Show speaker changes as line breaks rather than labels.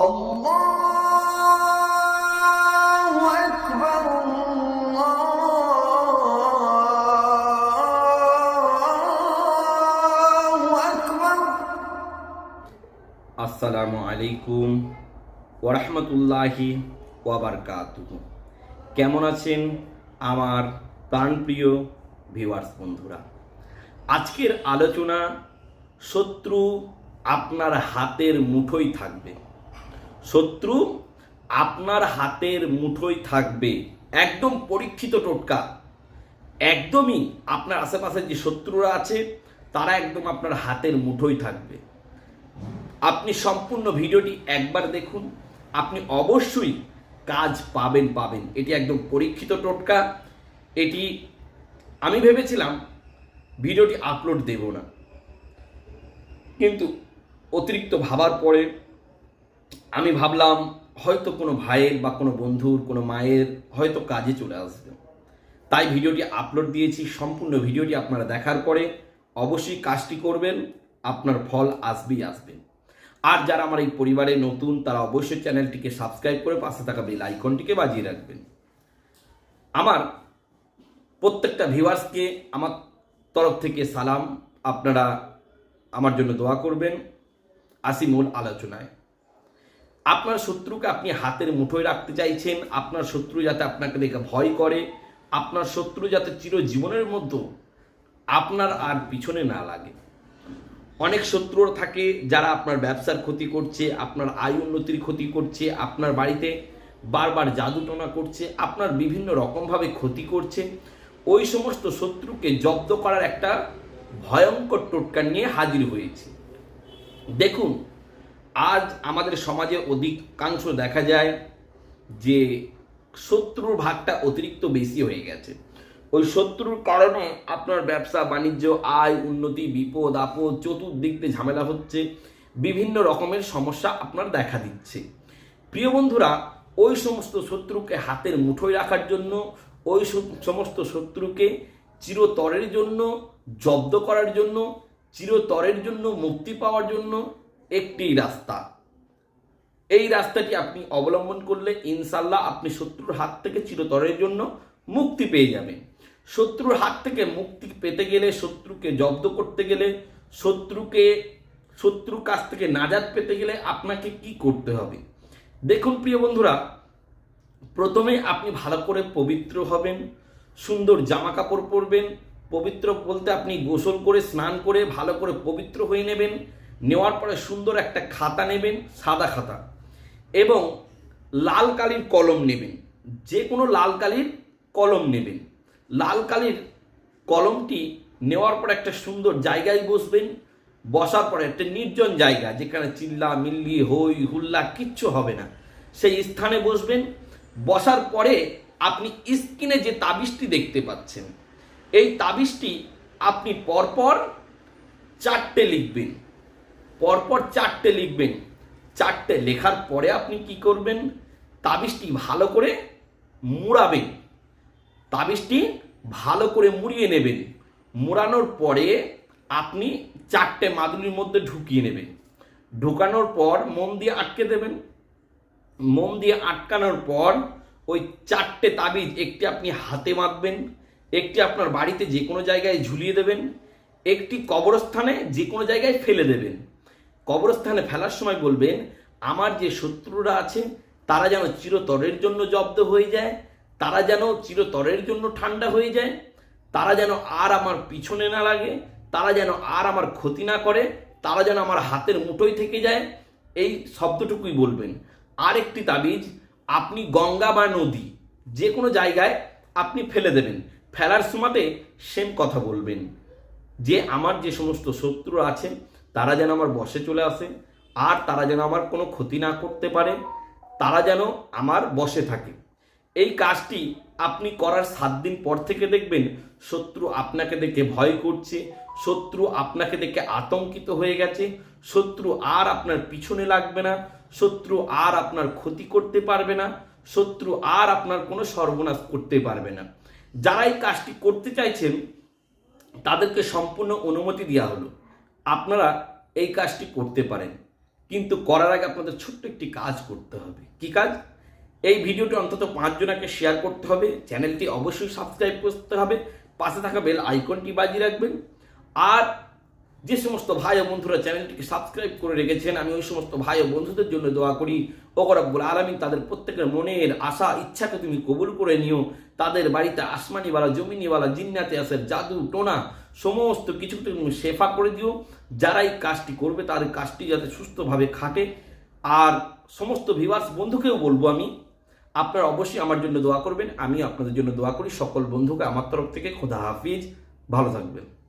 আসসালামু আলাইকুম ওরহমতুল্লাহি ওয়াবারকাতুহু কেমন আছেন আমার প্রাণপ্রিয় ভিউয়ার্স বন্ধুরা? আজকের আলোচনা শত্রু আপনার হাতের মুঠোই থাকবে। শত্রু আপনার হাতের মুঠোই থাকবে। একদম পরীক্ষিত টোটকা। একদমই আপনার আশেপাশে যে শত্রুরা আছে, তারা একদম আপনার হাতের মুঠোই থাকবে। আপনি সম্পূর্ণ ভিডিওটি একবার দেখুন। আপনি অবশ্যই কাজ পাবেন পাবেন। এটি একদম পরীক্ষিত টোটকা। এটি, আমি ভেবেছিলাম ভিডিওটি আপলোড দেব না। কিন্তু অতিরিক্ত ভাবার পরে আমি ভাবলাম হয়তো কোনো ভাইয়ের বা কোনো বন্ধুর, কোনো মায়ের হয়তো কাজে চলে আসবে। তাই ভিডিওটি আপলোড দিয়েছি, সম্পূর্ণ ভিডিওটি আপনারা দেখার পরে অবশ্যই কাজটি করবেন, আপনার ফল আসবেই আসবে। আর যারা আমার এই পরিবারে নতুন, তারা অবশ্যই চ্যানেলটিকে সাবস্ক্রাইব করে পাশে থাকা বেল আইকনটিকে বাজিয়ে রাখবেন। আমার প্রত্যেকটা ভিউয়ার্সকে আমার তরফ থেকে সালাম। আপনারা আমার জন্য দোয়া করবেন। আসি মূল আলোচনায়। আপনার শত্রুকে আপনি হাতের মুঠোয় রাখতে চাইছেন, আপনার শত্রু যাতে আপনাকে দেখে ভয় করে, আপনার শত্রু যাতে চিরজীবনের মধ্যে আপনার আর পিছনে না লাগে। অনেক শত্রুরা থাকে যারা আপনার ব্যবসার ক্ষতি করছে, আপনার আয় উন্নতির ক্ষতি করছে, আপনার বাড়িতে বারবার জাদুটনা করছে, আপনার বিভিন্ন রকমভাবে ক্ষতি করছে। ওই সমস্ত শত্রুকে জব্দ করার একটা ভয়ঙ্কর টোটকা নিয়ে হাজির হয়েছে। দেখুন আজ আমাদের সমাজে অধিকাংশ দেখা যায় যে শত্রুর ভাগটা অতিরিক্ত বেশি হয়ে গেছে। ওই শত্রুর কারণে আপনার ব্যবসা, বাণিজ্য, আয়, উন্নতি, বিপদ, আপদ চতুর্দিক দিয়ে ঝামেলা হচ্ছে। বিভিন্ন রকমের সমস্যা আপনার দেখা দিচ্ছে। প্রিয় বন্ধুরা, ওই সমস্ত শত্রুকে হাতের মুঠোয় রাখার জন্য, ওই সমস্ত শত্রুকে চিরতরের জন্য, জব্দ করার জন্য, চিরতরের জন্য, মুক্তি পাওয়ার জন্য একটি রাস্তা। এই রাস্তাটি আপনি অবলম্বন করলে ইনশাল্লাহ আপনি শত্রুর হাত থেকে চিরতরের জন্য মুক্তি পেয়ে যাবেন। শত্রুর হাত থেকে মুক্তি পেতে গেলে শত্রুকে জব্দ করতে গেলে শত্রুকে, শত্রুর কাছ থেকে নাজাদ পেতে গেলে আপনাকে কি করতে হবে? দেখুন প্রিয় বন্ধুরা, প্রথমে আপনি ভালো করে পবিত্র হবেন, সুন্দর জামা কাপড় পরবেন, পবিত্র বলতে আপনি গোসল করে, স্নান করে ভালো করে পবিত্র হয়ে নেবেন নেওয়ার পরে সুন্দর একটা খাতা নেবেন, সাদা খাতা, এবং লাল কালির কলম নেবেন যে কোনো লাল কালির কলম নেবেন। লাল কালির কলমটি নেওয়ার পর একটা সুন্দর জায়গায় বসবেন, বসার পরে একটা নির্জন জায়গা, যেখানে চিল্লা, মিল্লি, হই, হুল্লা কিচ্ছু হবে না। সেই স্থানে বসবেন, বসার পরে আপনি স্ক্রিনে যে তাবিজটি দেখতে পাচ্ছেন, এই তাবিজটি আপনি পরপর চারটে লিখবেন। পরপর চারটে লিখবেন। চারটে লেখার পরে আপনি কি করবেন? তাবিজটি ভালো করে মুড়াবেন। তাবিজটি ভালো করে মুড়িয়ে নেবেন। মুড়ানোর পরে আপনি চারটে মাদুলির মধ্যে ঢুকিয়ে নেবেন। ঢুকানোর পর মোম দিয়ে আটকে দেবেন। মোম দিয়ে আটকানোর পর ওই চারটে তাবিজ একটি আপনি হাতে বাঁধবেন একটি আপনার বাড়িতে যে কোনো জায়গায় ঝুলিয়ে দেবেন, একটি কবরস্থানে যে কোনো জায়গায় ফেলে দেবেন। কবরস্থানে ফেলার সময় বলবেন, আমার যে শত্রুরা আছে, তারা যেন চিরতরের জন্য জব্দ হয়ে যায়, তারা যেন চিরতরের জন্য ঠান্ডা হয়ে যায়, তারা যেন আর আমার পিছনে না লাগে, তারা যেন আর আমার ক্ষতি না করে, তারা যেন আমার হাতের মুঠোয় থেকে যায়। এই শব্দটুকুই বলবেন। আর একটি তাবিজ, আপনি গঙ্গা বা নদী, যে কোনো জায়গায় আপনি ফেলে দেবেন। ফেলার সময়তে সেম কথা বলবেন। যে আমার যে সমস্ত শত্রু আছে তারা যেন আমার বসে চলে আসে, আর তারা যেন আমার কোনো ক্ষতি না করতে পারে, তারা যেন আমার বসে থাকে। এই কাজটি আপনি করার সাত দিন পর থেকে দেখবেন শত্রু আপনাকে দেখে ভয় করছে, শত্রু আপনাকে দেখে আতঙ্কিত হয়ে গেছে, শত্রু আর আপনার পিছনে লাগবে না, শত্রু আর আপনার ক্ষতি করতে পারবে না, শত্রু আর আপনার কোনো সর্বনাশ করতে পারবে না। যারা এই কাজটি করতে চাইছেন, তাদেরকে সম্পূর্ণ অনুমতি দেওয়া হলো। আপনারা এই কাজটি করতে পারেন। কিন্তু করার আগে আপনাদের ছোট্ট একটি কাজ করতে হবে। কি কাজ? এই ভিডিওটি অন্তত পাঁচজনাকে শেয়ার করতে হবে। চ্যানেলটি অবশ্যই সাবস্ক্রাইব করতে হবে। পাশে থাকা বেল আইকনটি বাজিয়ে রাখবেন। আর যে সমস্ত ভাই ও বন্ধুরা চ্যানেলটিকে সাবস্ক্রাইব করে রেখেছেন, আমি ওই সমস্ত ভাই ও বন্ধুদের জন্য দোয়া করি। ওগরব্বুল আলমিন তাদের প্রত্যেকের মনের আশা, ইচ্ছাকে তুমি কবুল করে নিও। তাদের বাড়িতে আসমানিওয়ালা, জমিনিওয়ালা, জিন্নাতে আসের জাদু, টোনা সমস্ত কিছু তুমি শেফা করে দিও। যারা এই কাজটি করবে তার কাজটি যাতে সুস্থভাবে খাটে। আর সমস্ত ভিভার্স বন্ধুকেও বলব আমি, আপনারা অবশ্যই আমার জন্য দোয়া করবেন। আমি আপনাদের জন্য দোয়া করি। সকল বন্ধুকে আমার তরফ থেকে খোদা হাফিজ। ভালো থাকবেন।